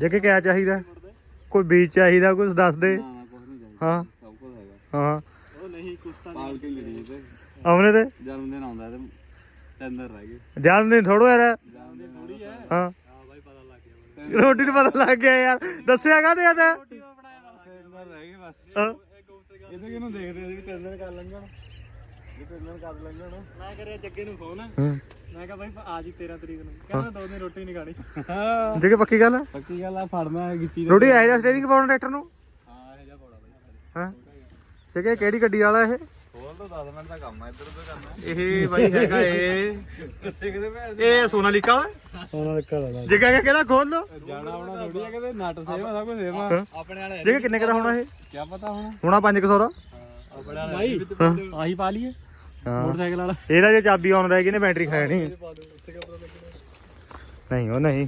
ਜੱਗੇ ਕਿਆ ਚਾਹੀਦਾ? ਕੋਈ ਬੀਜ ਚਾਹੀਦਾ ਕੁਝ ਦੱਸ ਦੇ। ਨਾ ਨਾ ਕੁਝ ਨਹੀਂ ਚਾਹੀਦਾ। ਹਾਂ। ਸਭ ਕੁਝ ਹੈਗਾ। ਹਾਂ। ਉਹ ਨਹੀਂ ਕੁਛ ਤਾਂ ਪਾਲ ਕੇ ਲੜੀ ਤੇ। ਆਉਣੇ ਤੇ? ਜਨਮ ਦਿਨ ਆਉਂਦਾ ਤੇ ਟੈਂਦਰ ਰਹਿ ਗਏ। ਜਨਮ ਦਿਨ ਥੋੜੋ ਯਾਰ। ਜਨਮ ਦਿਨ ਥੋੜੀ ਹੈ। ਹਾਂ। ਹਾਂ ਬਾਈ ਪਤਾ ਲੱਗ ਗਿਆ ਰੋਟੀ ਨੂੰ ਪਤਾ ਲੱਗ ਗਿਆ ਯਾਰ। ਦੱਸਿਆ ਕਾਹਦੇ ਆ ਤਾਂ? ਟੈਂਦਰ ਰਹਿ ਗਏ ਬਸ। ਇਹਦੇ ਕਿਹਨੂੰ ਦੇਖਦੇ ਸੀ ਵੀ ਟੈਂਦਰ ਕਰ ਲੰਘਣ ਜੇ ਟੈਂਦਰ ਕਰ ਲੰਘਣ ਮੈਂ ਕਰਿਆ ਜੱਗੇ ਨੂੰ ਫੋਨ ਮੈਂ ਕਿਹਾ ਬਾਈ ਆ ਜੀ 13 ਤਰੀਕ ਨੂੰ। ਕਹਿੰਦਾ ਦੋ ਦਿਨ ਰੋਟੀ ਨਹੀਂ ਖਾਣੀ। ਹਾਂ। ਜੱਗੇ ਪੱਕੀ ਗੱਲ? ਆ? ਪੱਕੀ ਗੱਲ ਆ ਫੜਨਾ ਗਿੱਤੀ ਰੋਟੀ ਆਇਆ ਜਾਂ ਸਟੇਰਿੰਗ ਪਾਉਣਾ ਟਰੈਕਟਰ ਨੂੰ? ਹਾਂ ਇਹ ਜਾ ਬੋੜਾ ਬਾਈ ਹਾਂ। ਜੱਗੇ ਕਿਹੜੀ ਗੱਡੀ ਵਾਲਾ ਇਹ? ਹੋਰ ਤਾਂ 10 ਮਿੰਟ ਦਾ ਕੰਮ ਆ ਇੱਧਰ ਉੱਧਰ ਕਰਨਾ। ਇਹ ਬਾਈ ਹੈਗਾ ਇਹ। ਸਿੱਖਦੇ ਪਏ ਇਹ ਸੋਨਾਲੀਕਾ ਵਾਲਾ? ਸੋਨਾ ਲੱਕਾ ਦਾ ਜੱਗਾ ਕਿਆ ਕਹਿੰਦਾ ਖੋਲ ਲੋ ਜਾਣਾ ਆਉਣਾ ਥੋੜੀ ਆ ਕਿਤੇ ਨੱਟ ਸੇਵਾ ਸਭ ਕੁਝ ਸੇਵਾ ਆਪਣੇ ਵਾਲੇ ਜੱਗੇ ਕਿੰਨੇ ਕਰਾ ਹੋਣਾ ਇਹ? ਕੀ ਪਤਾ ਹੁਣ। ਹੋਣਾ 500 ਦਾ। ਆਪਣੇ ਵਾਲੇ ਆਹੀ ਪਾ ਲਈਏ। ਮੋਟਰਸਾਈਕਲ ਵਾਲਾ। ਇਹਦਾ ਜੇ ਚਾਬੀ ਆਨ ਰਹਿ ਗਈ ਨੇ ਬੈਟਰੀ ਖਾਣੀ? ਨਹੀਂ ਉਹ ਨਹੀਂ।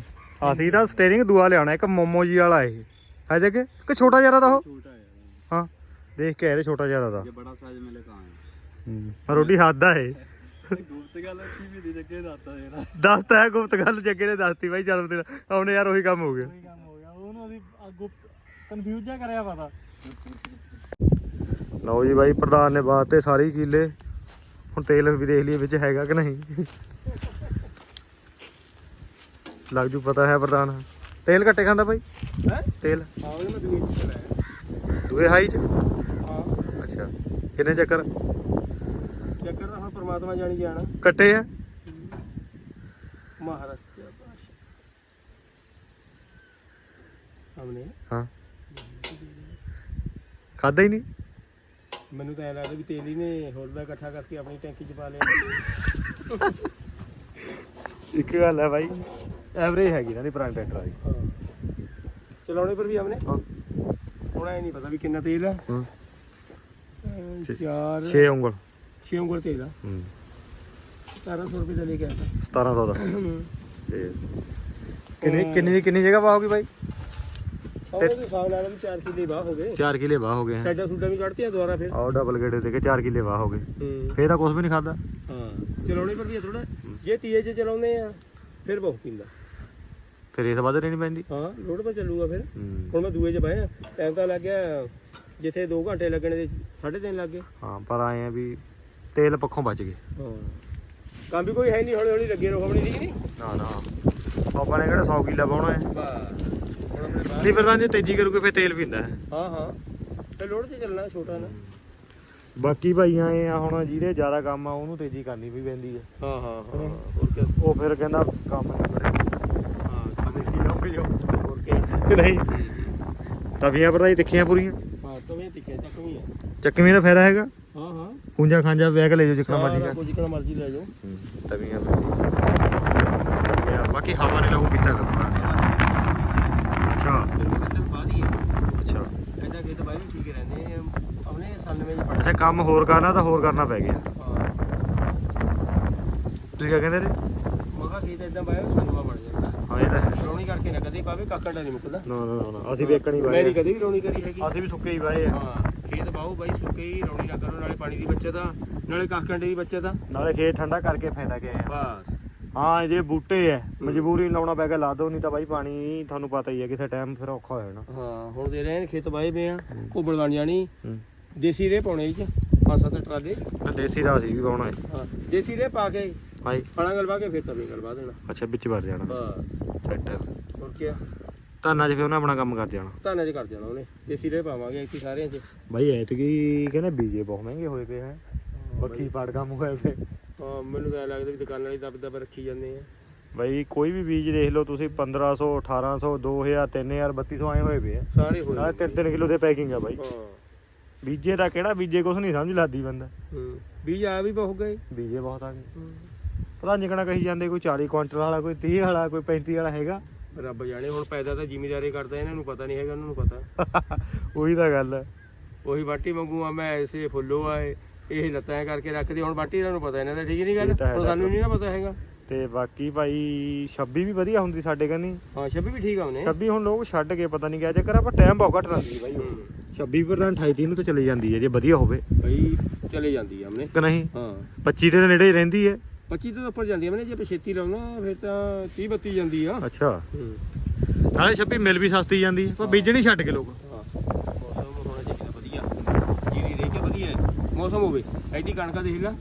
ਅਸੀਂ ਤਾਂ ਸਟੀਅਰਿੰਗ ਦੂਆ ਲਿਆਉਣਾ ਇੱਕ ਮੋਮੋ ਜੀ ਵਾਲਾ ਇਹ। ਹੈ ਜੱਗੇ ਕਿ ਛੋਟਾ ਜ਼ਿਆਦਾ ਦਾ ਉਹ? ਹੈ ਦੇਖ ਕੇ ਆਏ ਛੋਟਾ ਜ਼ਿਆਦਾ ਦਾ ਜੇ ਬੜਾ ਸਾਈਜ਼ ਮਿਲੇ ਤਾਂ ਹੈ ਗੁਪਤ ਗੱਲ ਕੀ ਵੀ ਦੀ ਜੱਗੇ ਦੱਸਦਾ ਜਿਹੜਾ ਦੱਸਤਾ ਹੈ ਗੁਪਤ ਗੱਲ ਜੱਗੇ ਨੇ ਦੱਸਤੀ ਬਾਈ ਚੱਲ ਤੇ ਆਉਣੇ ਯਾਰ ਉਹੀ ਕੰਮ ਹੋ ਗਿਆ। ਕੋਈ ਕੰਮ ਹੋ ਗਿਆ। ਉਹਨੂੰ ਅਸੀਂ ਆ ਗੁਪਤ ਕਨਫਿਊਜ਼ ਜਿਹਾ ਕਰਿਆ ਪਤਾ ਲਓ ਜੀ ਬਾਈ ਪ੍ਰਧਾਨ ਨੇ ਬਾਤ ਤੇ ਸਾਰੇ ਕੀਲੇ। ਹੁਣ ਤੇਲ ਵੀ ਦੇਖ ਲਈਏ ਵਿੱਚ ਹੈਗਾ ਕਿ ਨਹੀਂ। ਲੱਗ ਜੂ ਪਤਾ ਹੈ ਪ੍ਰਧਾਨ। ਤੇਲ ਘੱਟੇ ਖਾਂਦਾ ਬਾਈ? ਹੈ? ਤੇਲ। ਹਾਂ ਉਹਦੇ ਮੈਂ ਦੂਜੀ ਚ ਚਲਾਇਆ ਦੂਏ ਹਾਈ ਚ? ਹਾਂ। ਅੱਛਾ। ਕਿੰਨੇ ਚੱਕਰ? ਚੱਕਰ ਤਾਂ ਹੁਣ ਪ੍ਰਮਾਤਮਾ ਜਾਣੀ ਜਾਣਾ। ਕੱਟੇ ਆ? ਮਹਾਰਾਸ਼ਟਰ ਭਾਸ਼ਾ। ਹਮਨੇ ਹਾਂ। ਖਾਦਾ ਹੀ ਨਹੀਂ? ਮੈਨੂੰ ਤਾਂ ਐ ਲੱਗਦਾ ਵੀ ਤੇਲ ਨੇ ਹੋਰ ਦਾ ਇਕੱਠਾ ਕਰਕੇ ਆਪਣੀ ਟੈਂਕੀ 'ਚ ਪਾ ਲਿਆ। ਇੱਕ ਗੱਲ ਹੈ ਬਾਈ ਐਵਰੇਜ ਹੈਗੀ ਨਾ ਦੀ ਪੁਰਾਣੇ ਟਰੈਕਟਰ ਦੀ ਚਲਾਉਣੇ ਪਰ ਵੀ ਹਾਂ। ਹੁਣ ਐ ਨਹੀਂ ਪਤਾ ਵੀ ਕਿੰਨਾ ਤੇਲ ਆ ਹਾਂ। ਚਾਰ 6 ਉਂਗਲ। ਛੇ ਉਂਗਲ ਤੇਲ ਆ। ਹੂੰ। 1700 ਰੁਪਏ ਦਾ ਲੈ ਕੇ ਆਇਆ 1700 ਦਾ। ਤੇ ਕਿੰਨੀ ਕਿੰਨੀ ਕਿੰਨੀ ਜਗ੍ਹਾ ਪਾਓਗੀ ਬਾਈ? ਉਹਦੇ ਦੇ ਹਿਸਾਬ ਨਾਲ ਵੀ 4 ਕਿੱਲੇ ਬਾਹ ਹੋ ਗਏ। 4 ਕਿਲੇ ਵਾਹ ਹੋ ਗਏ ਸਾਡਾ ਸੂਡਾ ਵੀ ਕੱਢਤੀਆਂ ਦੁਬਾਰਾ ਫਿਰ। ਆਹ ਡਬਲ ਗੇੜੇ ਦੇ ਕੇ 4 ਕਿਲੇ ਵਾਹ ਹੋ ਗਏ। ਹੂੰ। ਫੇਰ ਤਾਂ ਕੁਝ ਵੀ ਨਹੀਂ ਖਾਦਾ ਹਾਂ ਚਲਾਉਣੇ ਪਰ ਵੀ ਥੋੜਾ ਜੇ ਤੀਏ 'ਚ ਚਲਾਉਂਦੇ ਆ ਫਿਰ ਬਹੁਤ ਪੀਂਦਾ। ਫਿਰ ਇਸ ਵੱਧ ਨਹੀਂ ਪੈਂਦੀ। ਹਾਂ ਰੋਡ 'ਤੇ ਚੱਲੂਗਾ ਫਿਰ। ਹੂੰ। ਹੁਣ ਮੈਂ ਦੂਏ 'ਚ ਬਾਇਆ ਟਾਈਮ ਤਾਂ ਲੱਗ ਗਿਆ ਜਿੱਥੇ 2 ਘੰਟੇ ਲੱਗਣੇ ਦੇ 3.5 ਲੱਗ ਗਏ। ਹਾਂ ਪਰ ਆਏ ਆ ਵੀ ਤੇਲ ਪੱਖੋਂ ਬਚ ਗਏ। ਹਾਂ। ਕੰਮ ਵੀ ਕੋਈ ਹੈ ਨਹੀਂ ਹੌਲੀ ਹੌਲੀ ਲੱਗੇ ਰਹੋ ਆਪਣੀ ਠੀਕ ਨਹੀਂ ਨਾ ਨਾ। ਆਪਾਂ ਨੇ ਕਿਹੜਾ 100 ਕਿੱਲਾ ਪਾਉਣਾ ਹੈ। ਬਾਹਰ- ਨਹੀਂ ਫਿਰ ਤਾਂ ਜੇ ਤੇਜ਼ੀ ਕਰੂਗੇ ਫਿਰ ਤੇਲ ਪੀਂਦਾ। ਹੈ ਹਾਂ। ਹਾਂ ਤੇ ਲੋਡ 'ਤੇ ਚੱਲਣਾ ਛੋਟਾ ਨਾ। ਬਾਕੀ ਭਾਈਆਂ ਇਹ ਆ ਹੁਣ ਜਿਹਦੇ ਜ਼ਿਆਦਾ ਕੰਮ ਆ ਉਹਨੂੰ ਤੇਜ਼ੀ ਕਰਨੀ ਵੀ ਪੈਂਦੀ ਹੈ ਹਾਂ ਹਾਂ। ਹਾਂ। ਹੋਰ ਕੀ? ਉਹ ਫਿਰ ਕਹਿੰਦਾ ਕੰਮ ਨਹੀਂ ਕਰੇ। ਹਾਂ ਦੇਖੀ ਜਾਓਗੇ ਜੋ ਹੋਰ ਕੀ? ਨਹੀਂ? ਤਵੀਆਂ ਪਰ ਤਾਂ ਹੀ ਤਿੱਖੀਆਂ ਪੂਰੀਆਂ? ਹਾਂ ਤਵੇਂ ਤਿੱਕੇ ਚੱਕ ਵੀ ਆ ਚੱਕਵੀਂ ਦਾ ਫਾਇਦਾ ਹੈਗਾ? ਹਾਂ ਹਾਂ। ਕੁੰਜਾ ਖਾਂਜਾ ਬੈਗ ਲੈ ਜਾਓ ਜਿੱਕਣਾ ਮਰਜ਼ੀ ਕੋਈ ਜਿੱਕਣਾ ਮਰਜ਼ੀ ਲੈ ਜਾਓ। ਤਵੀਆਂ ਪਰ ਬਾਕੀ ਹਵਾ ਨੇ ਲਾਗੂ ਕੀਤਾ ਕਰੂਗਾ ਅੱਛਾ ਫਿਰ ਮੈਂ ਕਿਹਾ ਬਾਅਦ ਹੀ ਅੱਛਾ ਐਦਾਂ ਕਿ ਤਾਂ ਬਾਈ ਵੀ ਠੀਕ ਰਹਿੰਦੇ ਆ। ਆਪਣੇ 97 ਚ ਪੜ੍ਹ ਅੱਛਾ ਕੰਮ ਹੋਰ ਕਰਨਾ ਤਾਂ ਹੋਰ ਕਰਨਾ ਪੈ ਗਿਆ। ਤੁਸੀਂ ਕਿਆ ਕਹਿੰਦੇ ਨੇ ਮਗਾ ਖੇਤ ਇਦਾਂ ਬਾਇਆ 97 ਬਣ ਜਾਂਦਾ। ਹਾਂ ਇਹ ਤਾਂ ਹੈ। ਰੌਣੀ ਕਰਕੇ ਨਾ ਕਦੇ ਪਾਵੇ ਕਾਕਾ ਡਾ ਨਹੀਂ ਮੁੱਕਦਾ। ਨਾ ਨਾ ਨਾ, ਨਾ ਅਸੀਂ ਮੈਂ ਕਦੇ ਵੀ ਰੌਣੀ ਕਰੀ ਹੈਗੀ। ਅਸੀਂ ਵੀ ਸੁੱਕੇ ਹੀ ਬਾਏ ਆ। ਹਾਂ ਖੇਤ ਬਾਹੂ ਬਾਈ ਸੁੱਕੇ ਹੀ ਰੌਣੀ ਨਾ ਕਰੋ ਨਾਲੇ ਪਾਣੀ ਦੀ ਬੱਚਤ ਆ ਨਾਲੇ ਕਾਕਾਂ ਦੀ ਬੱਚਤ ਆ। ਨਾਲੇ ਖੇਤ ਠੰਡਾ ਕਰਕੇ ਫਾਇਦਾ ਕੀ ਆ। ਬਸ। ਹਾਂ ਜੇ ਬੂਟੇ ਐ ਮਜਬੂਰੀ ਲਾਉਣਾ ਪੈ ਗਿਆ ਲਾ ਦੋ ਨਹੀਂ ਤਾਂ ਬਾਈ ਪਾਣੀ ਤੁਹਾਨੂੰ ਪਤਾ ਹੀ ਹੈ ਕਿਸੇ ਟਾਈਮ ਫਿਰ ਔਖਾ ਹੋ ਜਾਣਾ। ਹਾਂ ਹੁਣ ਦੇ ਰਹੇ ਨੇ ਖੇਤ ਬਾਏ ਪਏ ਆ ਉਹ ਬਣ ਜਾਣੀ ਹੂੰ। ਦੇਸੀ ਰੇ ਪਾਉਣੇ ਇਹ ਚ ਪੰਜ ਸੱਤ ਟਰਾਲੇ। ਤੇ ਦੇਸੀ ਦਾ ਅਸੀਂ ਵੀ ਪਾਉਣਾ ਹੈ ਹਾਂ ਦੇਸੀ ਰੇ ਪਾ ਕੇ ਹਾਂਜੀ ਫਣਾ ਗਲਵਾ ਕੇ ਫਿਰ ਤਵੇ ਗਲਵਾ ਦੇਣਾ। ਅੱਛਾ ਵਿੱਚ ਵੜ ਜਾਣਾ। ਬਸ ਸੈੱਟ ਹੋਰ ਕੀ ਧਾਨਾਂ 'ਚ ਫਿਰ ਉਹਨੇ ਆਪਣਾ ਕੰਮ ਕਰ ਜਾਣਾ। ਧਾਨਾਂ 'ਚ ਕਰ ਜਾਣਾ ਉਹਨੇ ਦੇਸੀ ਰੇ ਪਾਵਾਂਗੇ ਇੱਥੇ ਸਾਰਿਆਂ 'ਚ। ਬਾਈ ਐਤਕੀ ਕਹਿੰਦੇ ਬੀਜੇ ਬਹੁਤ ਮਹਿੰਗੇ ਹੋਏ ਪਏ ਹੈ ਬੱਖੀ ਪਾੜ ਕੰਮ ਹੋਏ ਪਏ। ਹਾਂ ਮੈਨੂੰ ਤਾਂ ਐਂ ਲੱਗਦਾ ਵੀ ਦੁਕਾਨ ਵਾਲੀ ਦੱਬ ਦੱਬ ਰੱਖੀ ਜਾਂਦੇ ਆ। ਬਾਈ ਕੋਈ ਵੀ ਬੀਜ ਦੇਖ ਲਓ ਤੁਸੀਂ 1500 1800 2000 3000 3200 ਆਏ ਹੋਏ ਪਏ ਆ। ਸਾਰੇ ਹੋਏ ਨਾਲੇ 3-3 ਕਿਲੋ ਦੇ ਪੈਕਿੰਗ ਆ ਬਾਈ। ਹਾਂ। ਬੀਜੇ ਦਾ ਕਿਹੜਾ ਬੀਜੇ ਕੁਛ ਨਹੀਂ ਸਮਝ ਲੱਗਦੀ ਬੰਦਾ। ਹੂੰ ਬੀਜ ਆ ਵੀ ਬਹੁਤ ਗਏ। ਬੀਜੇ ਬਹੁਤ ਆ ਗਏ। ਪਤਾ ਨਿਕਣਾ ਕਹੀ ਜਾਂਦੇ ਕੋਈ 40 ਕੁਇੰਟਲ ਵਾਲਾ ਕੋਈ 30 ਵਾਲਾ ਕੋਈ 35 ਵਾਲਾ ਹੈਗਾ। ਰੱਬ ਜਾਣੇ ਹੁਣ ਪੈਦਾ ਤਾਂ ਜ਼ਿਮੀਦਾਰੀ ਕਰਦਾ ਇਹਨਾਂ ਨੂੰ ਪਤਾ ਨਹੀਂ ਹੈਗਾ ਉਹਨਾਂ ਨੂੰ ਪਤਾ। ਉਹੀ ਤਾਂ ਗੱਲ ਹੈ ਉਹੀ ਬਾਟੀ ਵਾਂਗੂ ਆ ਮੈਂ ਐਸੇ ਫੁੱਲੋ ਆਏ ਇਹ ਲੱਤਾਂ ਕਰਕੇ ਰੱਖਦੇ ਹੁਣ ਬਾਟੀ ਇਹਨਾਂ ਨੂੰ ਪਤਾ ਇਹਨਾਂ ਦਾ ਠੀਕ ਨਹੀਂ ਗੱਲ? ਇਹ ਤਾਂ ਹੈ ਹੁਣ ਸਾਨੂੰ ਨਹੀਂ ਨਾ ਪਤਾ ਹੈਗਾ। ਤੇ ਬਾਕੀ ਭਾਈ 26 ਵੀ ਵਧੀਆ ਹੁੰਦੀ ਸਾਡੇ ਕੰਨੀ। ਹਾਂ ਛੱਬੀ ਵੀ ਠੀਕ ਆ ਉਹਨੇ। 26 ਹੁਣ ਲੋਕ ਛੱਡ ਕੇ ਪਤਾ ਨਹੀਂ ਕਿਆ ਚੱਕਰ ਆ ਪਰ ਟਾਈਮ ਬਹੁਤ ਘੱਟ ਰਹਿੰਦੀ ਬਾਈ ਹੂੰ। 26 ਪਰ 28 ਨੂੰ ਤਾਂ ਚਲੀ ਜਾਂਦੀ ਹੈ ਜੇ ਵਧੀਆ ਹੋਵੇ। ਬਈ ਚਲੇ ਜਾਂਦੀ ਆ ਉਹਨੇ। ਕਿ ਨਹੀਂ? ਹਾਂ। 25 ਦੇ ਨੇੜੇ ਹੀ ਰਹਿੰਦੀ ਹੈ। 25 ਤੋਂ ਉੱਪਰ ਜਾਂਦੀ ਆ ਮੈਨੇ ਜੇ ਪਛੇਤੀ ਲਾਉਣਾ ਫਿਰ ਤਾਂ 30 32 ਜਾਂਦੀ ਆ। ਅੱਛਾ। ਹੂੰ। ਨਾਲੇ ਛੱਪੀ ਮਿਲ ਵੀ ਸਸਤੀ ਜਾਂਦੀ ਹੈ ਪਰ ਬੀਜਣੀ ਛੱਡ ਕੇ ਲੋਕ। ਹਾਂ। ਮੌਸਮ ਹੋਣਾ ਚਾਹੀਦਾ ਵਧੀਆ। ਜੀਰੀ ਰਹੀ ਕਿ ਵਧੀਆ ਹੈ। ਮੌਸਮ ਹੋਵੇ ਐਡੀ ਕਣਕਾਂ ਦੇਖ ਲੈ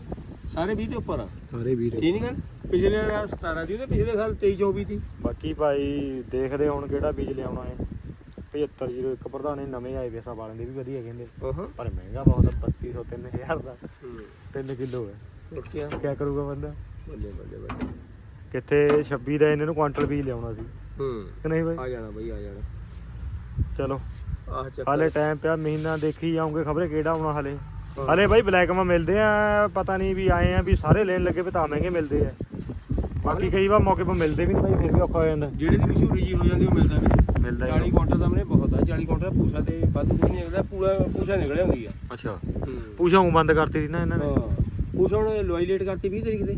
ਸਾਰੇ 20 ਦੇ ਉੱਪਰ ਆ। ਸਾਰੇ ਵੀਰ ਠੀਕ ਨਹੀਂ ਗੱਲ ਪਿਛਲੇ ਸਾਲ 17 ਦੀ ਤੇ ਪਿਛਲੇ ਸਾਲ 23 24 ਦੀ। ਬਾਕੀ ਭਾਈ ਦੇਖਦੇ ਹੁਣ ਕਿਹੜਾ ਬੀਜ ਲਿਆਉਣਾ ਹੈ। 7501 ਪ੍ਰਧਾਨੇ ਨਵੇਂ ਆਏ ਵੇ ਵਾਲਿਆਂ ਦੇ ਵੀ ਵਧੀਆ ਕਹਿੰਦੇ। ਪਰ ਮਹਿੰਗਾ ਬਹੁਤ ਆ 3200 3000 ਦਾ। 3 ਕਿਲੋ ਹੈ। ਉੱਠਿਆ ਕੀ ਕਰੂਗਾ ਬੰਦਾ? ਬੱਲੇ ਬੱਲੇ ਬੱਲੇ। ਕਿੱਥੇ 26 ਦਾ ਇਹਨਾਂ ਨੂੰ ਕੁਆਂਟਲ ਬੀਜ ਲਿਆਉਣਾ ਸੀ। ਹੂੰ। ਕਿ ਨਹੀਂ ਬਾਈ? ਆ ਜਾਣਾ ਬਈ ਆ ਜਾਣਾ। ਚਲੋ। ਆਹ ਚੱਕਰ। ਹਾਲੇ ਟਾਈਮ ਪਿਆ ਮਹੀਨਾ ਦੇਖੀ ਜਾਉਂਗੇ ਖਬਰੇ ਕਿਹੜਾ ਆਉਣਾ ਹਾਲੇ। ਹਾਲੇ ਬਾਈ ਬਲੈਕ ਮਾ ਮਿਲਦੇ ਆ ਪਤਾ ਨਹੀਂ ਵੀ ਆਏ ਆ ਵੀ ਸਾਰੇ ਲੈਣ ਲੱਗੇ ਵੀ ਤਾਂ ਮਹਿੰਗੇ ਮਿਲਦੇ ਆ। ਬਾਕੀ ਕਈ ਵਾਰ ਮੌਕੇ 'ਤੇ ਮਿਲਦੇ ਵੀ ਨਹੀਂ ਬਾਈ ਫਿਰ ਵੀ ਔਖਾ ਹੋ ਜਾਂਦਾ। ਜਿਹੜੇ ਦੀ ਮਸ਼ਹੂਰੀ ਜੀ ਹੋ ਜਾਂਦੀ ਉਹ ਮਿਲਦਾ ਵੀ ਮਿਲਦਾ ਹੀ 40 ਕੁਆਂਟਲ ਦਾ ਮਨੇ ਬਹੁਤ ਆ 40 ਕੁਆਂਟਲ ਪੂਸਾ ਤੇ ਵੱਧ ਕੋਈ ਨਹੀਂ ਨਿਕਲਦਾ ਪੂਰਾ ਪੂਸਾ ਨਿਕਲਿਆ ਹੁੰਦੀ ਆ। ਅੱਛਾ। ਪੂਛਾਂ ਉਹ ਬੰਦ ਕਰਤੀ ਸੀ ਨਾ ਇਹਨਾਂ ਨੇ। ਪੂਸਾ ਹੁਣ ਲੋਈ ਲੇਟ ਕਰਤੀ 20 ਤਰੀਕ ਦੇ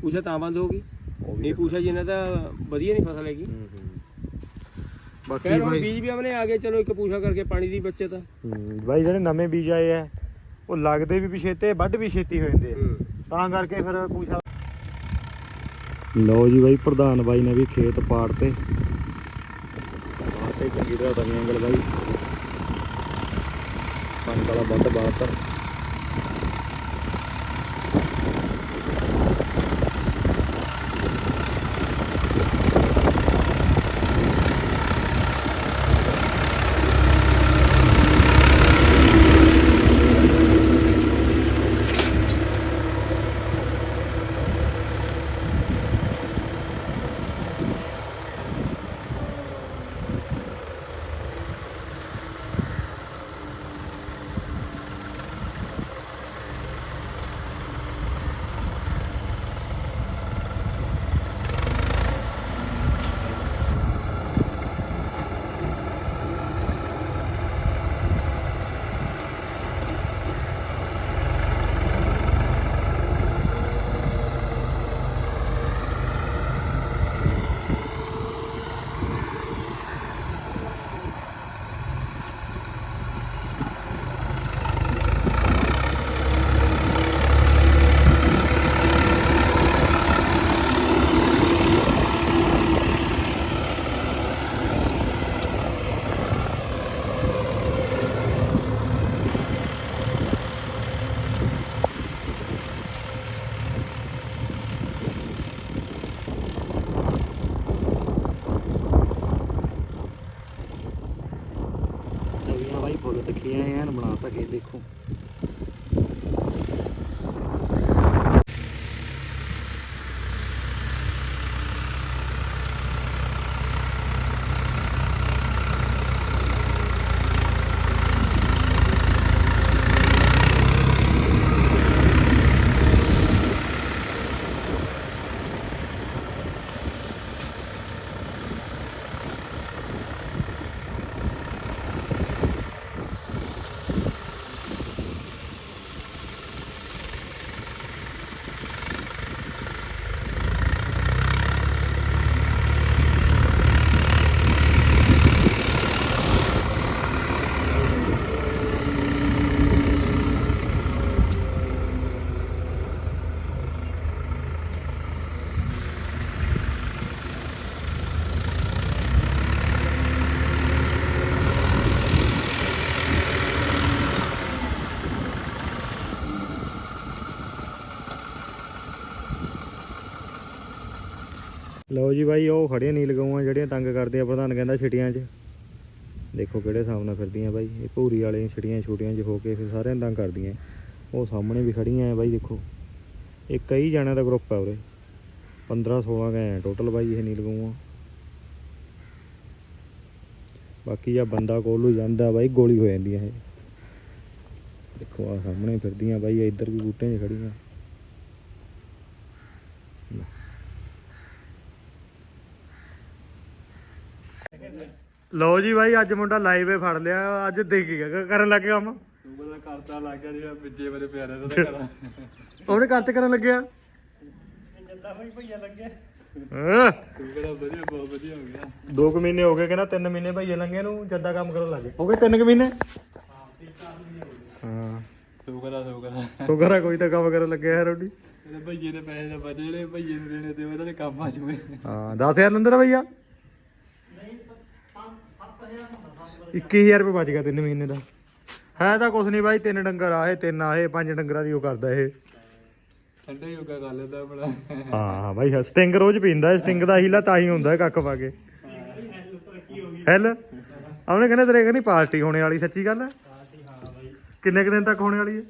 ਪੂਸਾ ਤਾਂ ਬੰਦ ਹੋ ਗਈ। ਨਹੀਂ ਪੂਸਾ ਜਿੰਨਾ ਤਾਂ ਵਧੀਆ ਨਹੀਂ ਫਸਲ ਹੈਗੀ। ਬਾਕੀ ਬੀਜ ਵੀ ਆਪਣੇ ਆ ਗਏ ਚਲੋ ਇੱਕ ਪੂਸਾ ਕਰਕੇ ਪਾਣੀ ਦੀ ਬੱਚਤ ਬਾਈ ਜਿਹੜੇ ਨਵੇਂ ਬੀਜ ਆਏ ਆ ਉਹ ਲੱਗਦੇ ਵੀ ਪਿਛੇਤੇ ਵੱਢ ਵੀ ਛੇਤੀ ਹੋ ਜਾਂਦੇ ਆ। ਤਾਂ ਕਰਕੇ ਫਿਰ ਪੁੱਛਾ ਲਓ ਜੀ ਬਾਈ ਪ੍ਰਧਾਨ ਬਾਈ ਨੇ ਵੀ ਖੇਤ ਪਾੜਤੇ। ਪਾੜਤੇ ਚੰਗੀ ਤਰ੍ਹਾਂ ਤਵੀਂ ਅੰਗਲ ਬਾਈ ਕਣਕ ਵਾਲਾ ਵੱਧ ਬਾਤਰ ਲਓ ਜੀ ਬਾਈ, ਉਹ ਖੜੀਆਂ ਨੀਲ ਗਊਆਂ ਜਿਹੜੀਆਂ ਤੰਗ ਕਰਦੇ ਆ ਪ੍ਰਧਾਨ ਕਹਿੰਦਾ ਛਿਟੀਆਂ 'ਚ। ਦੇਖੋ ਕਿਹੜੇ ਹਿਸਾਬ ਨਾਲ ਫਿਰਦੀਆਂ ਬਾਈ, ਇਹ ਭੂਰੀ ਵਾਲੇ ਛਿਟੀਆਂ ਛੋਟੀਆਂ 'ਚ ਹੋ ਕੇ ਫਿਰ ਸਾਰਿਆਂ ਨੂੰ ਤੰਗ ਕਰਦੀਆਂ। ਉਹ ਸਾਹਮਣੇ ਵੀ ਖੜੀਆਂ ਆ ਬਾਈ, ਦੇਖੋ। ਇਹ ਕਈ ਜਣਿਆਂ ਦਾ ਗਰੁੱਪ ਆ ਉਰੇ। 15 16 ਗਏ ਆ ਟੋਟਲ ਬਾਈ ਇਹ ਨੀਲ ਗਊਆਂ। ਬਾਕੀ ਆ ਬੰਦਾ ਕੋਲ ਜਾਂਦਾ ਬਾਈ, ਗੋਲੀ ਹੋ ਜਾਂਦੀ ਹੈ ਇਹ। ਦੇਖੋ ਆ ਸਾਹਮਣੇ ਫਿਰਦੀਆਂ ਬਾਈ ਇੱਧਰ ਵੀ ਬੂਟਿਆਂ 'ਚ ਖੜੀਆਂ ਲਓ ਜੀ ਭਾਈ ਅੱਜ ਮੁੰਡਾ ਲਾਈਵ ਏ ਫੜ ਲਿਆ ਅੱਜ ਦੇਖ ਗਿਆ ਕਰਨ ਲੱਗ ਗਿਆ ਕੰਮ। ਤੂੰ ਬੜਾ ਕਰਤਾ ਲੱਗ ਗਿਆ ਜਿਹੜਾ ਪਿੱਛੇ ਮੇਰੇ ਪਿਆਰੇ ਦਾ ਕਰਾਂ ਉਹਨੇ ਕਰਤੇ ਕਰਨ ਲੱਗਿਆ? ਜੱਦਾ ਹੋਈ ਭਈਆ ਲੱਗਿਆ ਹਾਂ। ਤੂੰ ਕਿਹੜਾ ਵਧੀਆ ਬਹੁਤ ਵਧੀਆ ਹੋ ਗਿਆ। ਦੋ ਕੁ ਮਹੀਨੇ ਹੋ ਗਏ ਕਹਿੰਦਾ ਤਿੰਨ ਮਹੀਨੇ ਭਈਏ ਲੰਗੇ ਨੂੰ ਜੱਦਾ ਕੰਮ ਕਰਨ ਲੱਗੇ ਹੋ ਗਏ ਤਿੰਨ ਕੁ ਮਹੀਨੇ? ਹਾਂ। ਸ਼ੁਕਰ ਆ ਕੋਈ ਤਾਂ ਕੰਮ ਕਰਨ ਲੱਗਿਆ ਹੈ ਰੋਟੀ। ਇਹਦੇ ਭਈਏ ਦੇ ਪੈਸੇ ਦਾ ਬਚ ਜਿਹੜੇ ਭਈਏ ਨੂੰ ਦੇਣੇ ਤੇ ਉਹਨਾਂ ਦੇ ਕੰਮ ਆ ਜੂਏ ਹਾਂ 10000 ਲੰਦਰ ਭਈਆ? 21000 ਰੁਪਏ ਬਚ ਗਿਆ ਤਿੰਨ ਮਹੀਨੇ ਦਾ। ਹੈ ਤਾਂ ਕੁਛ ਨਹੀਂ ਬਾਈ ਤਿੰਨ ਡੰਗਰ ਆਏ ਤਿੰਨ ਆਏ ਪੰਜ ਡੰਗਰਾਂ ਦੀ ਉਹ ਕਰਦਾ ਇਹ। ਠੰਡੇ ਹੀ ਹੋਗਾ ਗੱਲ ਦਾ ਬੜਾ। ਹਾਂ ਹਾਂ ਬਾਈ ਸਟਿੰਗ ਰੋਜ਼ ਪੀਂਦਾ ਸਟਿੰਗ ਦਾ ਹੀਲਾ ਤਾਂ ਹੀ ਹੁੰਦਾ ਕੱਖ ਪਾ ਕੇ। ਹੈਲ ਉਹਨੇ ਕਹਿੰਦਾ ਤੇਰੇ ਕਹਿੰਦੀ ਪਾਰਟੀ ਹੋਣੇ ਵਾਲੀ ਸੱਚੀ ਗੱਲ ਹੈ? ਕਿੰਨੇ ਕੁ ਦਿਨ ਤੱਕ ਹੋਣੇ ਵਾਲੀ ਹੈ?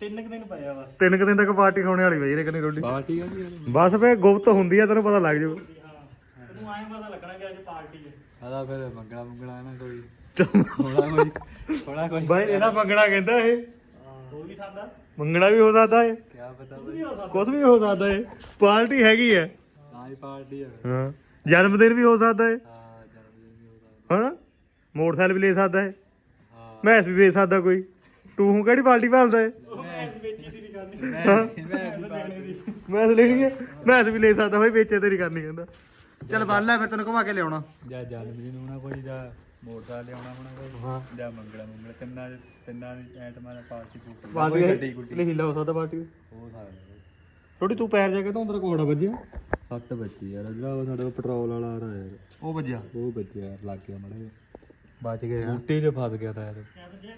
ਤਿੰਨ ਕੁ ਦਿਨ ਪਿਆ ਬਸ। ਤਿੰਨ ਕੁ ਦਿਨ ਤੱਕ ਪਾਰਟੀ ਹੋਣੇ ਵਾਲੀ ਬਾਈ ਇਹਨੇ ਕਹਿੰਦੀ ਰੋਟੀ। ਪਾਰਟੀ ਆ ਜੀ ਬਸ ਫੇ ਗੁਪਤ ਹੁੰਦੀ ਆ ਤੈਨੂੰ ਪਤਾ ਲੱਗ ਜਾਊ। ਤੈਨੂੰ ਆਏ ਪਤਾ ਲੱਗਣਾ ਕਿ ਅੱਜ ਪਾਰਟੀ ਹੈ। ਆਦਾ ਫਿਰ ਮੰਗਣਾ ਮੰਗਣਾ ਨਾ ਕੋਈ। ਹੋਣਾ ਕੋਈ ਹੋਣਾ ਕੋਈ। ਬਾਈ ਇਹਦਾ ਮੰਗਣਾ ਕਹਿੰਦਾ ਇਹ। ਹੋ ਵੀ ਸਕਦਾ ਮੰਗਣਾ ਵੀ ਹੋ ਸਕਦਾ ਏ ਕੀ ਪਤਾ ਕੁਝ ਵੀ ਹੋ ਸਕਦਾ। ਏ ਪਾਰਟੀ ਹੈਗੀ ਹੈ। ਨਾ ਹੀ ਪਾਰਟੀ ਆ ਹਾਂ। ਜਨਮ ਦਿਨ ਵੀ ਹੋ ਸਕਦਾ ਏ ਹਾਂ ਜਨਮ ਦਿਨ ਵੀ ਹੋਦਾ ਹਾਂ। ਮੋਟਰਸਾਈਕਲ ਵੀ ਲੈ ਸਕਦਾ ਏ ਹਾਂ। ਮੈਸ ਵੀ ਵੇਚ ਸਕਦਾ ਕੋਈ। ਤੂੰ ਹੁਣ ਕਿਹੜੀ ਪਾਰਟੀ ਭਾਲਦਾ ਏ ਵੇਚੀ ਦੀ ਨਹੀਂ ਕਰਨੀ। ਮੈਂ ਮੈਸ ਲੈਣੀ ਹੈ। ਮੈਸ ਵੀ ਲੈ ਸਕਦਾ। ਬਾਈ ਵੇਚੇ ਤੇ ਨਹੀਂ ਕਰਨੀ ਕਹਿੰਦਾ। ਚੱਲ ਬੰਨ ਲੈ ਫਿਰ ਤੈਨੂੰ ਘੁਮਾ ਕੇ ਲਿਆਉਣਾ। ਜਾਂ ਜਨਮ ਦਿਨ ਹੋਣਾ ਕੋਈ ਜਾਂ ਮੋਟਰਸਾਈਕਲ ਲਿਆਉਣਾ ਹੋਣਾ ਕੋਈ। ਹਾਂ। ਜਾਂ ਮੰਗਣਾ ਤਿੰਨਾਂ ਦੇ ਤਿੰਨਾਂ ਦੀ ਐਟਮਾਂ ਦਾ ਪਾਰਟੀ ਪੂਰਟੀ। ਪਾਰਟੀ ਗੱਡੀ ਗੁੱਡੀ। ਲੈ ਹਿੱਲਾ ਹੋ ਸਕਦਾ ਪਾਰਟੀ ਹੋ ਸਕਦਾ ਥੋੜੀ ਤੂੰ ਪੈਰ ਜਾ ਕੇ ਤਾਂ ਅੰਦਰ ਕੋੜਾ ਵੱਜਿਆ। ਸੱਟ ਬੱਚੀ ਯਾਰ ਜਿਹੜਾ ਉਹ ਸਾਡੇ ਪੈਟਰੋਲ ਵਾਲਾ ਆ ਰਿਹਾ ਯਾਰ। ਉਹ ਵੱਜਿਆ? ਉਹ ਯਾਰ ਲੱਗ ਗਿਆ ਮੜੇ ਬਚ ਗਏ ਬੂਟੇ 'ਚ ਫਸ ਗਿਆ ਤਾਂ ਯਾਰ।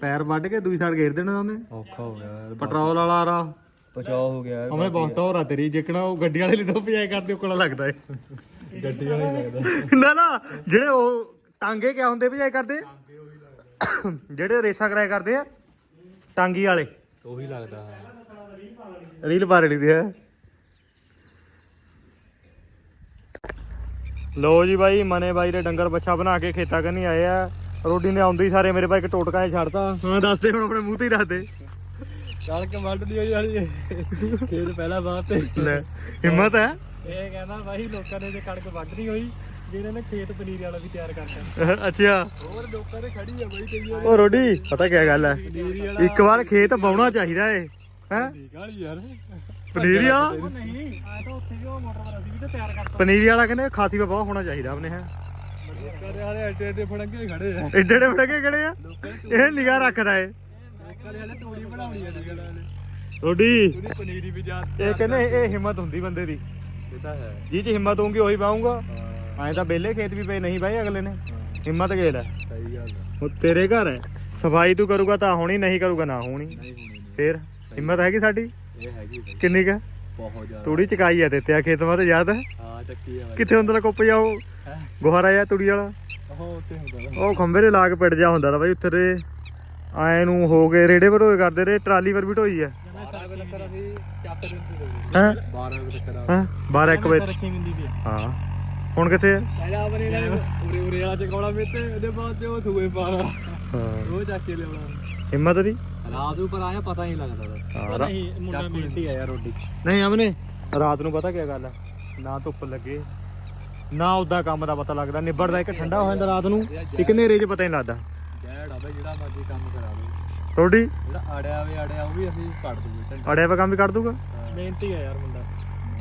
ਪੈਰ ਵੱਢ ਕੇ ਦੂਜੀ ਸਾਈਡ ਘੇਰ ਦੇਣਾ ਉਹਨੇ। ਔਖਾ ਹੋ ਗਿਆ ਯਾਰ ਪੈਟਰੋਲ ਵਾਲਾ ਆ ਰਾ ਬਚਾਅ ਹੋ ਗਿਆ ਯਾਰ ਹਮੇ ਬਹੁਤ ਟੌਰ ਤੇਰੀ ਜਿਕਣਾ ਉਹ ਗੱਡੀ ਵਾਲੇ ਲਈ ਤੋਂ ਭਜਾਏ ਕਰਦੇ ਕੋਲਾ ਲੱਗਦਾ ਏ। ਗੱਡੀ ਵਾਲਾ ਹੀ ਲੱਗਦਾ। ਨਾ ਨਾ ਜਿਹੜੇ ਉਹ ਟਾਂਗੇ ਕਿਆ ਹੁੰਦੇ ਭਜਾਏ ਕਰਦੇ? ਜਿਹੜੇ ਰੇਸਾਂ ਕਰਾਇਆ ਕਰਦੇ ਆ? ਟਾਂਗੀ ਵਾਲੇ। ਉਹੀ ਲੱਗਦਾ ਰੀਲ ਪਾ ਰੜੀ ਦੇ ਹੈ। ਲੋ ਜੀ ਬਾਈ ਮਨੇ ਬਾਈ ਦੇ ਡੰਗਰ ਬੱਚਾ ਬਣਾ ਕੇ ਖੇਤਾਂ ਕੰਨੀ ਆਏ ਆ। ਰੋਡੀ ਨੇ ਆਉਂਦੀ ਸਾਰੇ ਮੇਰੇ ਭਾਈ ਇੱਕ ਟੋਟਕਾ ਜਿਹਾ ਛੱਡਤਾ। ਹਾਂ ਦੱਸ ਦੇ ਹੁਣ ਆਪਣੇ ਮੂੰਹ ਤੇ ਹੀ ਦੱਸ ਦੇ। ਚੱਲ ਕੇ ਵੱਢ ਲਈ ਵਾਲੀ। ਖੇਤ ਪਹਿਲਾਂ ਬਾਤ ਤੇ ਹਿੰਮਤ ਹੈ। ਇਹ ਕਹਿੰਦਾ ਬਾਈ ਲੋਕਾਂ ਨੇ ਜੇ ਕਣਕ ਵੱਢਣੀ ਹੋਈ ਜਿਹੜੇ ਨੇ ਖੇਤ ਪਨੀਰ ਵਾਲਾ ਵੀ ਤਿਆਰ ਕਰਤਾ। ਅੱਛਾ। ਹੋਰ ਲੋਕਾਂ ਦੇ ਖੜੀ ਆ ਬਈ ਕਈ ਉਹ ਰੋਡੀ ਪਤਾ ਕੀ ਗੱਲ ਹੈ ਇੱਕ ਵਾਰ ਖੇਤ ਬਾਉਣਾ ਚਾਹੀਦਾ ਏ ਹੈ? ਨਿਕਾਲ ਯਾਰ। ਪਨੀਰੀ ਵਾਲਾ ਨਹੀਂ ਆ ਤਾਂ ਉੱਥੇ ਜੋ ਮੋਟਰ ਪਰ ਅਸੀਂ ਵੀ ਤਾਂ ਤਿਆਰ ਕਰਤਾ। ਪਨੀਰੀ ਵਾਲਾ ਕਹਿੰਦੇ ਖਾਸੀ ਵਾ ਬਹੁਤ ਹੋਣਾ ਚਾਹੀਦਾ ਆਪਣੇ ਹੈ? ਲੋਕਾਂ ਦੇ ਹਾਲੇ ਐਡੇ ਐਡੇ ਫੜੰਗੇ ਖੜੇ ਆ। ਏਡੇ ਏਡੇ ਫੜਕੇ ਕਿਹੜੇ ਆ? ਇਹ ਨਿਗਾਹ ਰੱਖਦਾ ਏ। ਲੋਕਾਂ ਦੇ ਹਾਲੇ ਤੂੜੀ ਬਣਾਉਣੀ ਆ ਨਿਕਲ ਹਾਲੇ ਰੋਡੀ। ਪਨੀਰੀ ਵੀ ਜਾ ਇਹ ਕਹਿੰਦੇ ਇਹ ਹਿੰਮਤ ਹੁੰਦੀ ਬੰਦੇ ਦੀ। ਇਹ ਤਾਂ ਹੈ। ਜੀ ਚ ਹਿੰਮਤ ਹੋਊਗੀ ਉਹੀ ਪਾਉਂਗਾ ਹਾਂ। ਐਂ ਤਾਂ ਬੇਲੇ ਖੇਤ ਵੀ ਪਏ ਨਹੀਂ ਬਾਈ ਅਗਲੇ ਨੇ। ਹਿੰਮਤ ਗੇਲ ਹੈ ਸਹੀ ਗੱਲ ਤੇਰੇ ਘਰ ਹੈ। ਸਫ਼ਾਈ ਤੂੰ ਕਰੂਗਾ ਤਾਂ ਹੋਣੀ ਨਹੀਂ ਕਰੂਗਾ ਨਾ ਹੋਣੀ। ਨਹੀਂ ਹੋਣੀ ਨਹੀਂ ਫੇਰ ਹਿੰਮਤ ਹੈਗੀ ਸਾਡੀ? ਇਹ ਹੈਗੀ ਬਈ ਕਿੰਨੀ ਕ? ਬਹੁਤ ਜ਼ਿਆਦਾ। ਤੂੜੀ ਚਕਾਈ ਆ ਦਿੱਤੇ ਆ ਖੇਤ ਤੇ ਯਾਦ ਹੈ? ਹਾਂ ਚੱਕੀ ਆ। ਬਾਈ ਕਿੱਥੇ ਹੁੰਦਾ ਤਾ ਕੁੱਪ ਜਾ ਉਹ? ਗੁਹਾਰਾ ਜਾ ਤੂੜੀ ਵਾਲਾ? ਉਹ ਖੰਭੇ ਦੇ ਲਾਗ ਪਿੜ ਜਾ ਹੁੰਦਾ ਤਾ ਬਾਈ ਉੱਥੇ ਤੇ ਆਏ ਨੂੰ ਹੋ ਗਏ ਰੇੜੇ ਪਰ ਹੋਏ ਕਰਦੇ ਰਹੇ ਟਰਾਲੀ ਪਰ ਵੀ ਢੋਈ ਆ। 12 ਵਜੇ ਤੱਕ ਅਸੀਂ ਚੱਪ ਦਿਨ ਤੇ ਹਾਂ? 12 ਵਜੇ ਤੱਕ ਹਾਂ? 12 1 ਵਜੇ ਰੱਖੀ ਮਿੰਦੀ ਦੀ ਹਾਂ? ਹੁਣ ਕਿੱਥੇ ਆ ਪਹਿਲਾਂ ਆਪਣੇ ਨਾਲ ਉਰੇ ਉਰੇ ਵਾਲਾ ਚਕੌੜਾ ਮੇਤੇ ਉਹਦੇ ਬਾਅਦ ਤੇ ਉਹ ਸੂਏ ਪਾਰਾ ਹਾਂ। ਉਹ ਚੱਕ ਕੇ ਲਿਆਉਣਾ। ਹਿੰਮਤ ਦੀ? ਰਾਤ ਨੂੰ ਪਰ ਆਇਆ ਪਤਾ ਨਹੀਂ ਲੱਗਦਾ ਨਹੀਂ ਮੁੰਡਾ ਮਿਹਨਤੀ ਆ ਯਾਰ ਰੋਡੀ ਨਹੀਂ ਅਮਨੇ ਰਾਤ ਨੂੰ ਪਤਾ ਕੀ ਗੱਲ ਹੈ? ਨਾ ਧੁੱਪ ਲੱਗੇ ਨਾ ਉਦਾਂ ਕੰਮ ਦਾ ਪਤਾ ਲੱਗਦਾ। ਨਿਬੜਦਾ ਇੱਕ ਠੰਡਾ ਹੋ ਜਾਂਦਾ ਰਾਤ ਨੂੰ ਇੱਕ ਹਨੇਰੇ 'ਚ ਪਤਾ ਨਹੀਂ ਲੱਗਦਾ। ਜੈੜ ਆ ਬਈ ਜਿਹੜਾ ਮਰਜ਼ੀ ਕੰਮ ਕਰਾ ਲਓ। ਰੋਡੀ ਜਿਹੜਾ ਆੜਿਆ ਵੇ ਆੜਿਆ ਉਹ ਵੀ ਅਸੀਂ ਕੱਢ ਦੂਗੇ ਅੜਿਆ ਵਾ ਕੰਮ ਵੀ ਕਰ ਦੂਗਾ? ਮਿਹਨਤੀ ਆ ਯਾਰ ਮੁੰਡਾ।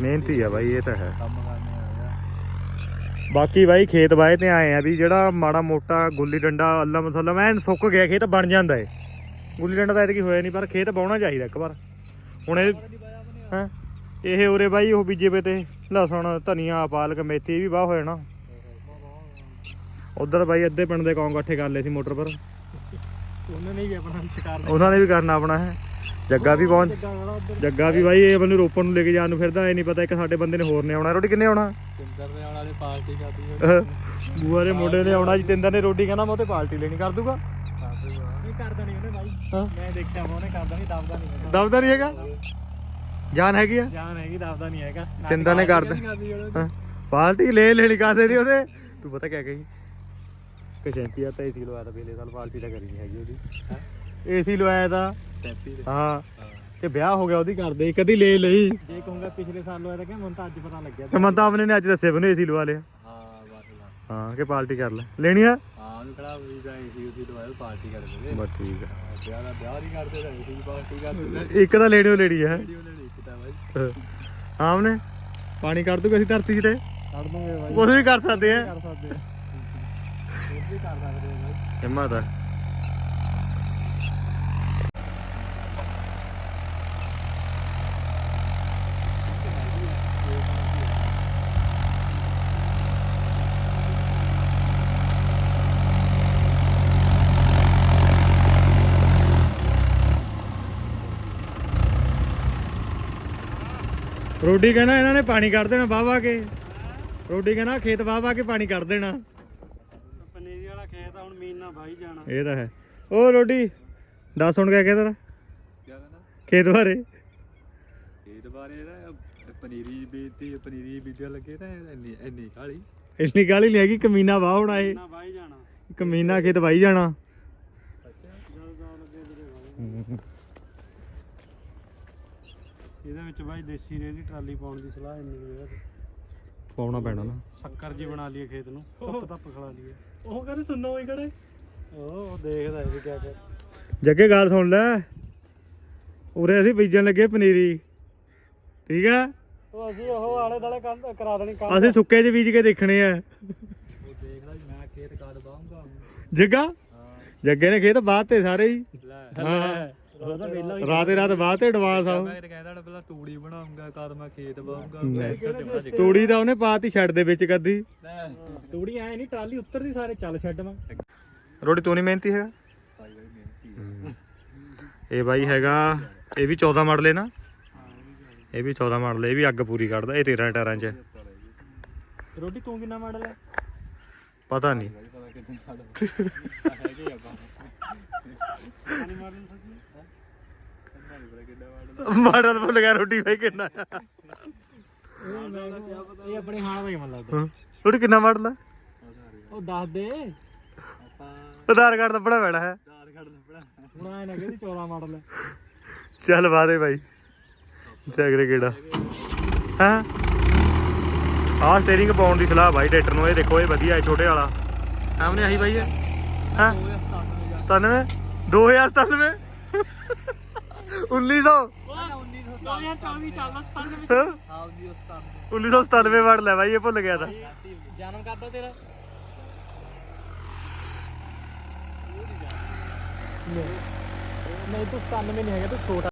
ਮਿਹਨਤੀ ਆ ਬਾਈ ਇਹ ਤਾਂ ਹੈ। ਕੰਮ ਕਰਨੇ ਆ ਬਾਕੀ ਬਾਈ ਖੇਤ ਵਾਏ ਤੇ ਆਏ ਆ ਵੀ ਜਿਹੜਾ ਮਾੜਾ ਮੋਟਾ ਗੁੱਲੀ ਡੰਡਾ ਅੱਲਾ ਮਸਲਮ ਐਨ ਸੁੱਕ ਗਿਆ ਖੇਤ ਬਣ ਜਾਂਦਾ ਏ। ਗੁੱਲੀ ਡੰਡਾ ਤਾਂ ਐਤਕੀ ਹੋਇਆ ਨਹੀਂ ਪਰ ਖੇਤ ਬਾਉਣਾ ਚਾਹੀਦਾ ਇੱਕ ਵਾਰ। ਹੁਣ ਇਹ ਹੈਂ? ਇਹ ਉਰੇ ਬਾਈ ਉਹ ਬੀਜੇ ਪਏ ਤੇ ਲਸਣ ਧਨੀਆ ਪਾਲਕ ਮੇਥੀ ਵੀ ਬਾਹ ਹੋ ਜਾਣਾ ਉਧਰ ਬਾਈ ਅੱਧੇ ਪਿੰਡ ਦੇ ਕੌਂ ਇਕੱਠੇ ਕਰ ਲਏ ਸੀ ਮੋਟਰ ਪਰ। ਉਹਨਾਂ ਨੇ ਵੀ ਆਪਣਾ ਸ਼ਿਕਾਰ ਉਹਨਾਂ ਨੇ ਵੀ ਕਰਨਾ ਆਪਣਾ ਹੈ? ਜੱਗਾ ਵੀ ਪਹੁੰਚ ਜੱਗਾ ਵੀ ਬਾਈ ਇਹ ਮੈਨੂੰ ਰੋਪਣ ਨੂੰ ਲੈ ਕੇ ਜਾਣ ਨੂੰ ਫਿਰਦਾ ਇਹ ਨਹੀਂ ਪਤਾ ਇੱਕ ਸਾਡੇ ਬੰਦੇ ਨੇ ਹੋਰ ਨੇ ਆਉਣਾ। ਰੋਟੀ ਕਿੰਨੇ ਆਉਣਾ? ਕਿੰਦਰ ਦੇ ਆਉਣ ਵਾਲੇ ਪਾਰਟੀ ਕਰਦੀ ਹੋਈ ਬੂਆ ਦੇ ਮੁੰਡੇ ਨੇ ਆਉਣਾ ਜਤਿੰਦਰ ਨੇ ਰੋਟੀ ਕਹਿੰਦਾ ਮੈਂ ਉਹਤੇ ਪਾਰਟੀ ਲੈਣੀ ਕਰ ਦੂਗਾ? ਕਰਦਾ ਨਹੀਂ ਉਹਨੇ ਬਾਈ। ਮੈਂ ਦੇਖਿਆ ਉਹਨੇ ਕਰਦਾ ਨਹੀਂ ਦਬਦਾ ਨਹੀਂ ਹੈਗਾ। ਦਬਦਾ ਨਹੀਂ ਹੈਗਾ? ਜਾਨ ਹੈਗੀ ਆ? ਜਾਨ ਹੈਗੀ ਦਬਦਾ ਨਹੀਂ ਹੈਗਾ। ਤਿੰਦਾਂ ਨੇ ਕਰਦਾ। ਪਾਰਟੀ ਲੈ ਲੈਣੀ ਕਰਦੇ ਦੀ ਉਹਦੇ। ਤੂੰ ਪਤਾ ਕਿਆ ਕਹੀ? ਕਸ਼ੈਂਪੀਆ ਤਾਂ ਏਸੀ ਲਵਾਇਆ ਤਾਂ ਪਿਛਲੇ ਸਾਲ ਪਾਰਟੀ ਤਾਂ ਕਰੀ ਨਹੀਂ ਹੈਗੀ ਉਹਦੀ। ਏਸੀ ਲਵਾਇਆ ਤਾਂ। ਟੈਪੀ ਦੇ ਹਾਂ। ਤੇ ਵਿਆਹ ਹੋ ਗਿਆ ਉਹਦੀ ਕਰਦੇ ਅੱਧੀ ਲੈ ਲਈ। ਜੇ ਕਹੂੰਗਾ ਪਿਛਲੇ ਸਾਲ ਹੋਇਆ ਤਾਂ ਕਿ ਮੈਨੂੰ ਤਾਂ ਅੱਜ ਪਤਾ ਲੱਗਿਆ। ਤੇ ਮੈਂ ਤਾਂ ਆਪਣੇ ਨੇ ਅੱਜ ਦੱਸਿਆ ਬਨੇ ਏਸੀ ਲਵਾ ਲਿਆ। ਹਾਂ ਬਸ। ਹਾਂ ਕਿ ਪਾਰਟੀ ਕਰ ਲੈ। ਲੈਣੀ ਆ? ਹਾਂ ਉਹਨੂੰ ਕਿਹੜਾ ਵੀ ਦਾ ਏਸੀ ਉਸੀ ਦਵਾਇਆ ਪਾਰਟੀ ਕਰਦੇ ਨੇ ਬਸ ਠੀਕ ਆ। ਵਿਆਹ ਦਾ ਵਿਆਹ ਨਹੀਂ ਕਰਦੇ ਤਾਂ ਏਸੀ ਪਾਰਟੀ ਕਰਦੇ ਇੱਕ ਤਾਂ ਲੈਣੀ ਉਹ ਲੈਣੀ ਹੈ। ਬਾਈ ਉਹਨੇ? ਪਾਣੀ ਕੱਢ ਦੂਗਾ ਅਸੀਂ ਧਰਤੀ ਤੇ। ਕੱਢ ਦੂੰਗੇ ਬਾਈ। ਕੁਝ ਵੀ ਕਰ ਸਕਦੇ ਆ। ਕਰ ਸਕਦੇ ਆ ਇਹ ਵੀ ਕਰ ਸਕਦੇ ਆ ਬਾਈ। ਹਿੰਮਤ ਆ ਰੋਡੀ ਕਹਿੰਦਾ ਇਹਨਾਂ ਨੇ ਪਾਣੀ ਕੱਢ ਦੇਣਾ ਵਾਹ ਵਾਹ ਕੇ। ਰੋਡੀ ਕਹਿੰਦਾ ਖੇਤ ਵਾਹ ਵਾਹ ਕੇ ਪਾਣੀ ਕੱਢ ਦੇਣਾ। ਪਨੀਰੀ ਵਾਲਾ ਖੇਤ ਆ ਹੁਣ ਮੀਨ ਵਾਹੀ ਜਾਣਾ। ਇਹ ਤਾਂ ਹੈ। ਉਹ ਰੋਡੀ ਦੱਸ ਹੁਣ ਕਿਆ ਕਹਿੰਦਾ? ਖੇਤ ਬਾਰੇ। ਇਹ ਦੁਬਾਰੇ ਨਾ ਪਨੀਰੀ ਬੀਜਤੀ ਪਨੀਰੀ ਬੀਜਣ ਲੱਗੇ ਨਾ ਇੰਨੀ ਇੰਨੀ ਕਾਲੀ ਇੰਨੀ ਗਾਲੀ ਨਹੀਂ ਹੈਗੀ ਕਮੀਨਾ ਵਾਹ ਹੋਣਾ ਏ ਨਾ ਵਾਹੀ ਜਾਣਾ। ਕਮੀਨਾ ਖੇਤ ਵਾਈ ਜਾਣਾ। ਜਦੋਂ ਦਾ ਲੱਗੇ ਵੀਰੇ ਵਾਹੀ। ਇਹਦੇ ਵਿੱਚ ਬਾਈ ਦੇਸੀ ਰੇਹ ਦੀ ਟਰਾਲੀ ਪਾਉਣ ਦੀ ਸਲਾਹ ਇੰਨੀ ਕੁ ਜਗ੍ਹਾ ਤੇ। ਪਾਉਣਾ ਪੈਣਾ ਨਾ। ਸ਼ੱਕਰ ਜੀ ਬਣਾ ਲਈਏ ਖੇਤ ਨੂੰ ਧੁੱਪ ਧੱਪ ਖਲਾ ਲਈਏ। ਉਹ ਕਹਿੰਦੇ ਸੁਣਨਾ ਹੋਈ ਖੜੇ। ਉਹ ਦੇਖਦਾ ਹੈ ਵੀ ਕਿਆ ਕਰ। ਜੱਗੇ ਗੱਲ ਸੁਣ ਲੈ। ਉਰੇ ਅਸੀਂ ਬੀਜਣ ਲੱਗੇ ਪਨੀਰੀ। ਠੀਕ ਆ? ਉਹ ਅਸੀਂ ਉਹ ਆਲੇ ਦਾਲੇ ਕੰਮ ਕਰਾ ਦੇਣੀ ਕੰਮ ਅਸੀਂ ਸੁੱਕੇ 'ਚ ਬੀਜ ਕੇ ਦੇਖਣੇ ਆ। ਉਹ ਦੇਖ ਲੈ ਮੈਂ ਖੇਤ ਕਾਦ ਬਾਉਂਗਾ ਜੱਗਾ? ਜੱਗੇ ਨੇ ਖੇਤ ਬਾਤ ਤੇ ਸਾਰੇ ਹੀ। ਲੈ। ਹਾਂ। ਰਾਤੇ ਰਾਤ ਬਾਤ ਤੇ ਐਡਵਾਂਸ ਆ ਉਹ। ਮੈਂ ਕਹਿੰਦਾ ਨਾ ਪਹਿਲਾਂ ਤੂੜੀ ਬਣਾਉਂਗਾ ਕਦ ਮੈਂ ਖੇਤ ਬਾਉਂਗਾ ਤੂੜੀ ਤਾਂ ਉਹਨੇ ਪਾਤੀ ਛੱਡ ਦੇ ਵਿੱਚ ਕੱਦੀ ਤੂੜੀ ਐ ਨਹੀਂ ਟਰਾਲੀ ਉੱਤਰਦੀ ਸਾਰੇ ਚੱਲ ਛੱਡ ਮੈਂ। ਰੋਟੀ ਤੂੰ ਨਹੀਂ ਮਿਹਨਤੀ ਹੈਗਾ? ਇਹ ਬਾਈ ਹੈਗਾ ਇਹ ਵੀ 14 ਮਾਡਲ ਹੈ ਨਾ? ਇਹ ਵੀ 14 ਮਾਡਲ ਹੈ ਇਹ ਵੀ ਅੱਗ ਪੂਰੀ ਕੱਢਦਾ ਇਹ 13 ਟਾਇਰਾਂ 'ਚ। ਰੋਟੀ ਤੂੰ ਕਿੰਨਾ ਮਾਡਲ ਹੈ? ਪਤਾ ਨਹੀਂ। ਭਾਈ ਪਤਾ ਹੈਗੇ ਆ ਕੰਨਾ ਨਹੀਂ ਮਾਡਲ ਭੁੱਲ ਗਿਆ ਰੋਟੀ ਬਾਈ ਕਿੰਨਾ। ਇਹ ਆਪਣੇ ਹਾਲ ਦਾ ਹੀ ਮਨ ਲੱਗਦਾ। ਹਾਂ। ਰੋਟੀ ਕਿੰਨਾ ਮਾਡਲ ਹੈ ਉਹ ਦੱਸ ਦੇ। ਆਪਾਂ ਆਧਾਰ ਕਾਰਡ ਲੱਭਣਾ ਪੈਣਾ ਹੈ। ਦਾਰ ਕੱਢ ਲੱਭਣਾ। ਹੁਣ ਐ ਨਾ ਕਹਿੰਦੀ 14 ਮਾਡਲ। ਹੈ ਚੱਲ ਬਾਦੇ ਬਾਈ। ਚੱਕਰੇ ਕਿਹੜਾ। ਹਾਂ? ਆਹ ਸਟੀਅਰਿੰਗ ਪਾਉਣ ਦੀ ਸਲਾਹ ਬਾਈ ਟਰੈਕਟਰ ਨੂੰ ਇਹ ਦੇਖੋ ਇਹ ਵਧੀਆ ਹੈ ਛੋਟੇ ਵਾਲਾ। ਸਾਹਮਣੇ ਆਹੀ ਬਾਈ ਹੈ ਹਾਂ? 97 2097 1900 2024 ਚੱਲਦਾ 97 ਹਾਂ? ਆਪ ਜੀ ਉਸਤਾਦ 1997 ਮਾਡਲ ਹੈ ਬਾਈ ਇਹ ਭੁੱਲ ਗਿਆ ਤਾਂ। ਜਨਮ ਕਰਦਾ ਤੇਰਾ। ਨਹੀਂ ਤੂੰ 97 ਨਹੀਂ ਹੈਗਾ ਤੂੰ ਛੋਟਾ